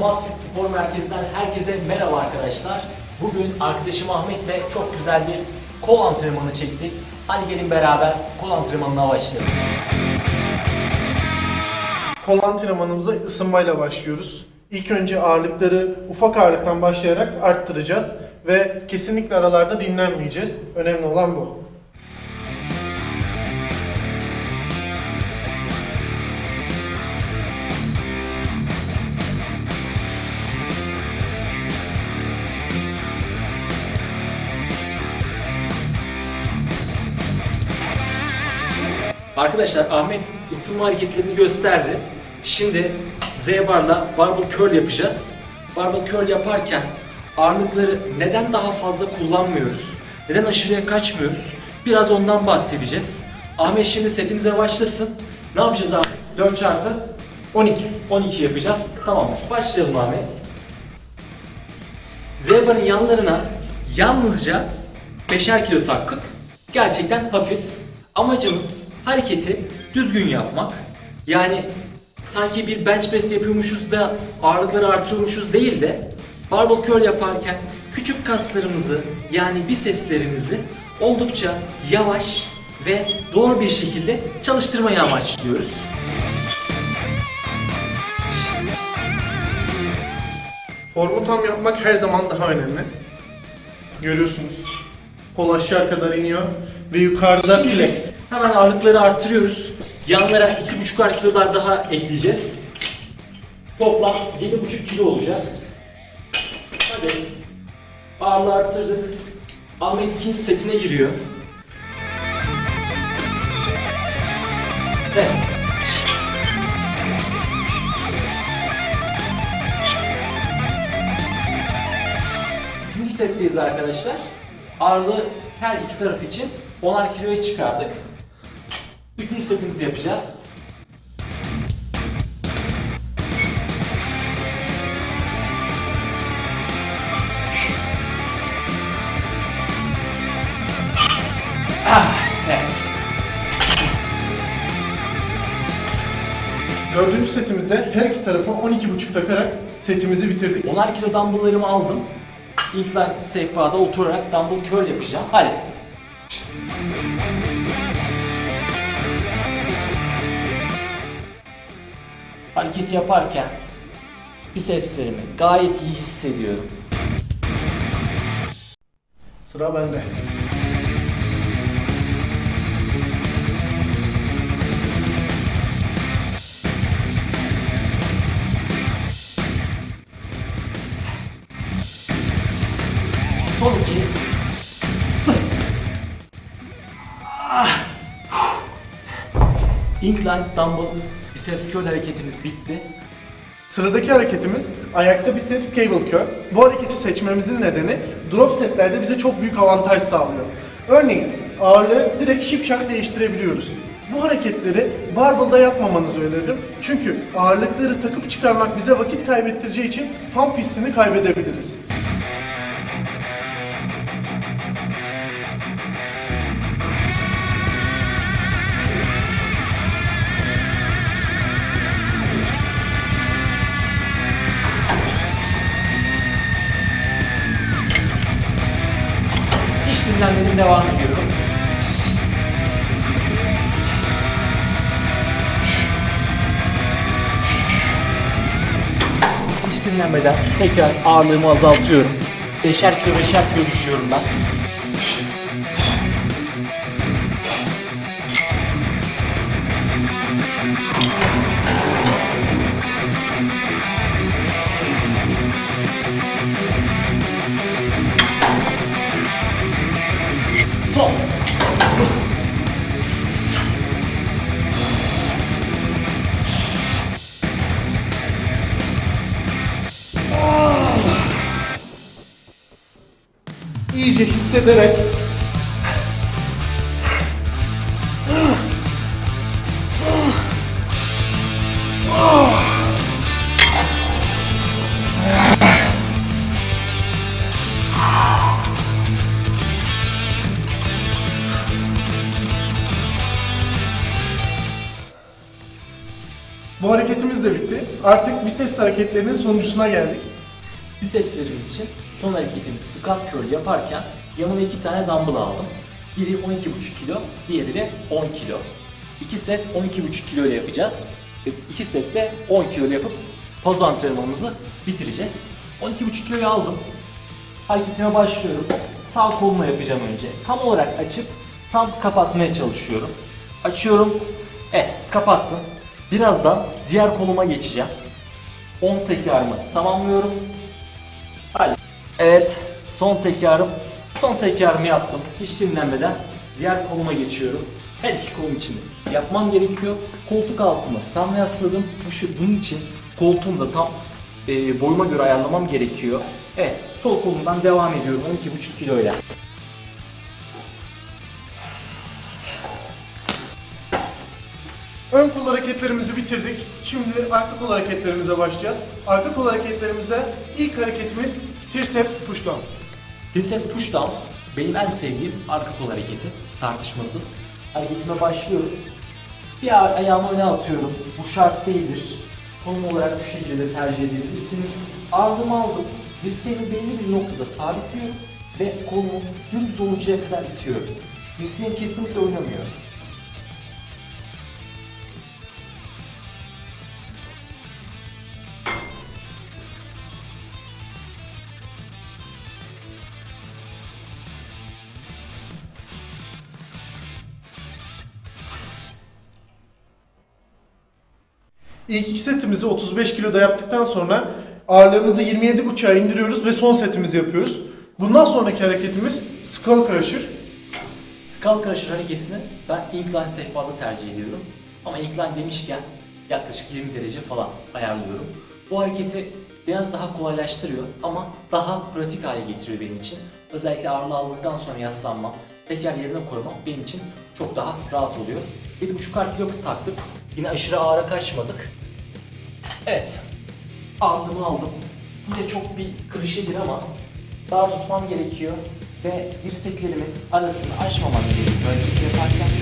Masfit Spor Merkezi'nden herkese merhaba arkadaşlar. Bugün arkadaşım Ahmet'le çok güzel bir kol antrenmanı çektik. Hadi gelin beraber kol antrenmanına başlayalım. Kol antrenmanımıza ısınmayla başlıyoruz. İlk önce ağırlıkları ufak ağırlıktan başlayarak arttıracağız ve kesinlikle aralarda dinlenmeyeceğiz. Önemli olan bu. Arkadaşlar Ahmet ısınma hareketlerini gösterdi. Şimdi Z barla barbell curl yapacağız. Barbell curl yaparken ağırlıkları neden daha fazla kullanmıyoruz? Neden aşırıya kaçmıyoruz? Biraz ondan bahsedeceğiz. Ahmet şimdi setimize başlasın. Ne yapacağız Ahmet? 4 çarpı 12. 12 yapacağız. Tamamdır. Başlayalım Ahmet. Zebra'nın yanlarına yalnızca 5'er kilo taktık. Gerçekten hafif. Amacımız hareketi düzgün yapmak. Yani sanki bir bench press yapıyormuşuz da ağırlıkları artırıyormuşuz değil de barbell curl yaparken küçük kaslarımızı yani bisepslerimizi oldukça yavaş ve doğru bir şekilde çalıştırmayı amaçlıyoruz. Formu tam yapmak her zaman daha önemli. Görüyorsunuz. Kol aşağı kadar iniyor ve yukarıda flex. hemen ağırlıkları artırıyoruz. Yanlara 2,5'ar kilolar daha ekleyeceğiz. Toplam 7,5 kilo olacak. Hadi. Ağırlığı arttırdık. Ahmet ikinci setine giriyor. Evet. Üçüncü setteyiz arkadaşlar. Ağırlığı her iki taraf için 10'ar kiloya çıkardık. Üçüncü setimizi yapacağız. Ah, evet. Dördüncü setimizde her iki tarafa 12,5 takarak setimizi bitirdik. 10'ar kilo dumbbelllarımı aldım. Incline sehpada oturarak dumbbell curl yapacağım. Hadi. Hareketi yaparken bisepslerimi gayet iyi hissediyorum. Sıra bende. Incline dumbbell biceps curl hareketimiz bitti. Sıradaki hareketimiz ayakta biceps cable curl. Bu hareketi seçmemizin nedeni drop setlerde bize çok büyük avantaj sağlıyor. Örneğin ağırlığı direkt şipşak değiştirebiliyoruz. Bu hareketleri barbell'da yapmamanızı öneririm. Çünkü ağırlıkları takıp çıkarmak bize vakit kaybettireceği için pump hissini kaybedebiliriz. Dinlenmenin devam ediyorum. Hiç dinlenmeden tekrar ağırlığımı azaltıyorum. Beşer kilo beşer kilo düşüyorum ben. Son. İyice hissederek Artık biceps hareketlerinin sonuncusuna geldik. Bisepslerimiz için son hareketimiz squat curl yaparken yanıma iki tane dumbbell aldım. Biri 12,5 kilo, diğeri de 10 kilo. İki set 12,5 kilo ile yapacağız. Ve iki set de 10 kilo ile yapıp poz antrenmanımızı bitireceğiz. 12,5 kiloyu aldım. Hareketime başlıyorum. Sağ kolumla yapacağım önce. Tam olarak açıp tam kapatmaya çalışıyorum. Açıyorum. Evet kapattım. Birazdan diğer koluma geçeceğim. 10 tekrarımı tamamlıyorum. Hadi. Evet, son tekrarım. Son tekrarımı yaptım. Hiç dinlenmeden diğer koluma geçiyorum. Her iki kolum için yapmam gerekiyor. Koltuk altımı tam yasladım. Bu şu bunun için koltuğumu da tam e, boyuma göre ayarlamam gerekiyor. Evet, sol kolumdan devam ediyorum 12,5 kiloyla. Ön kol hareketlerimizi bitirdik. Şimdi arka kol hareketlerimize başlayacağız. Arka kol hareketlerimizde ilk hareketimiz triceps push down. Princess Push Down benim en sevdiğim arka kol hareketi. Tartışmasız. Hareketime başlıyorum. Bir ay- ayağımı öne atıyorum. Bu şart değildir. Konum olarak bu şekilde tercih edebilirsiniz. Ağırlığımı aldım. Dirseğimi belli bir noktada sabitliyorum ve kolumu dümdüz oluncaya kadar itiyorum. Dirseğim kesinlikle oynamıyor. İlk iki setimizi 35 kiloda yaptıktan sonra ağırlığımızı 27.5'a indiriyoruz ve son setimizi yapıyoruz. Bundan sonraki hareketimiz skull crusher. Skull Crusher hareketini ben incline sehpada tercih ediyorum. Ama incline demişken yaklaşık 20 derece falan ayarlıyorum. Bu hareketi biraz daha kolaylaştırıyor ama daha pratik hale getiriyor benim için. Özellikle ağırlığı aldıktan sonra yaslanmam, teker yerine koymam benim için çok daha rahat oluyor. 7.5 kilo taktık. Yine aşırı ağıra kaçmadık. Evet. Ağırlığımı aldım. Yine çok bir klişedir ama dar tutmam gerekiyor ve dirseklerimin arasını açmamam gerekiyor hareket yaparken.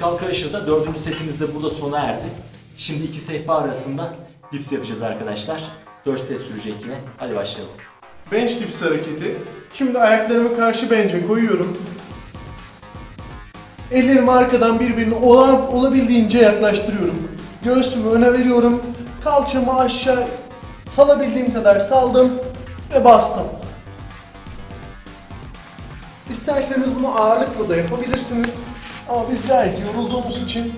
Skull Crusher'da dördüncü setimiz de burada sona erdi. Şimdi iki sehpa arasında dips yapacağız arkadaşlar. 4 set sürecek yine. Hadi başlayalım. Bench dips hareketi. Şimdi ayaklarımı karşı bench'e koyuyorum. Ellerimi arkadan birbirine ola- olabildiğince yaklaştırıyorum. Göğsümü öne veriyorum. Kalçamı aşağı salabildiğim kadar saldım ve bastım. İsterseniz bunu ağırlıkla da yapabilirsiniz. Ama biz gayet yorulduğumuz için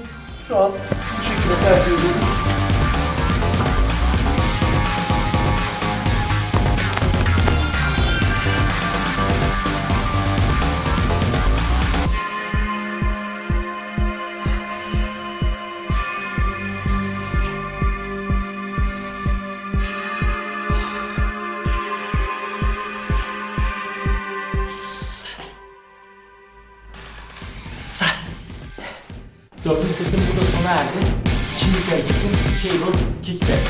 şu an bu şekilde tercih ediyoruz. Dördüncü setim burada sona erdi. Şimdiki hareketim cable kickback.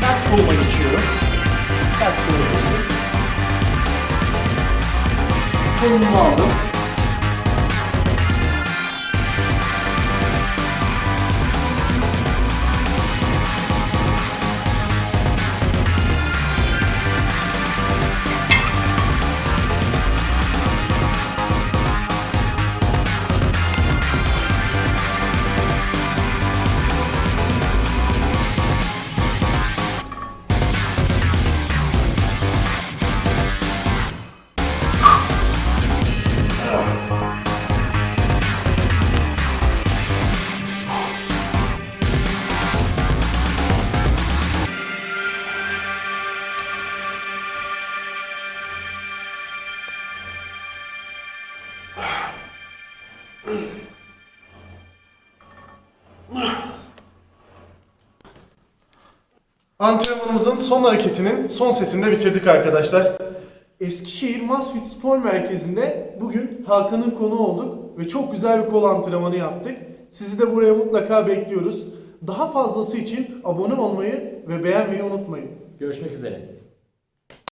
Ters koluma geçiyorum. Ters koluma geçiyorum. Kolumu aldım. Antrenmanımızın son hareketinin son setinde bitirdik arkadaşlar. Eskişehir Masfit Spor Merkezi'nde bugün Hakan'ın konu olduk ve çok güzel bir kol antrenmanı yaptık. Sizi de buraya mutlaka bekliyoruz. Daha fazlası için abone olmayı ve beğenmeyi unutmayın. Görüşmek üzere.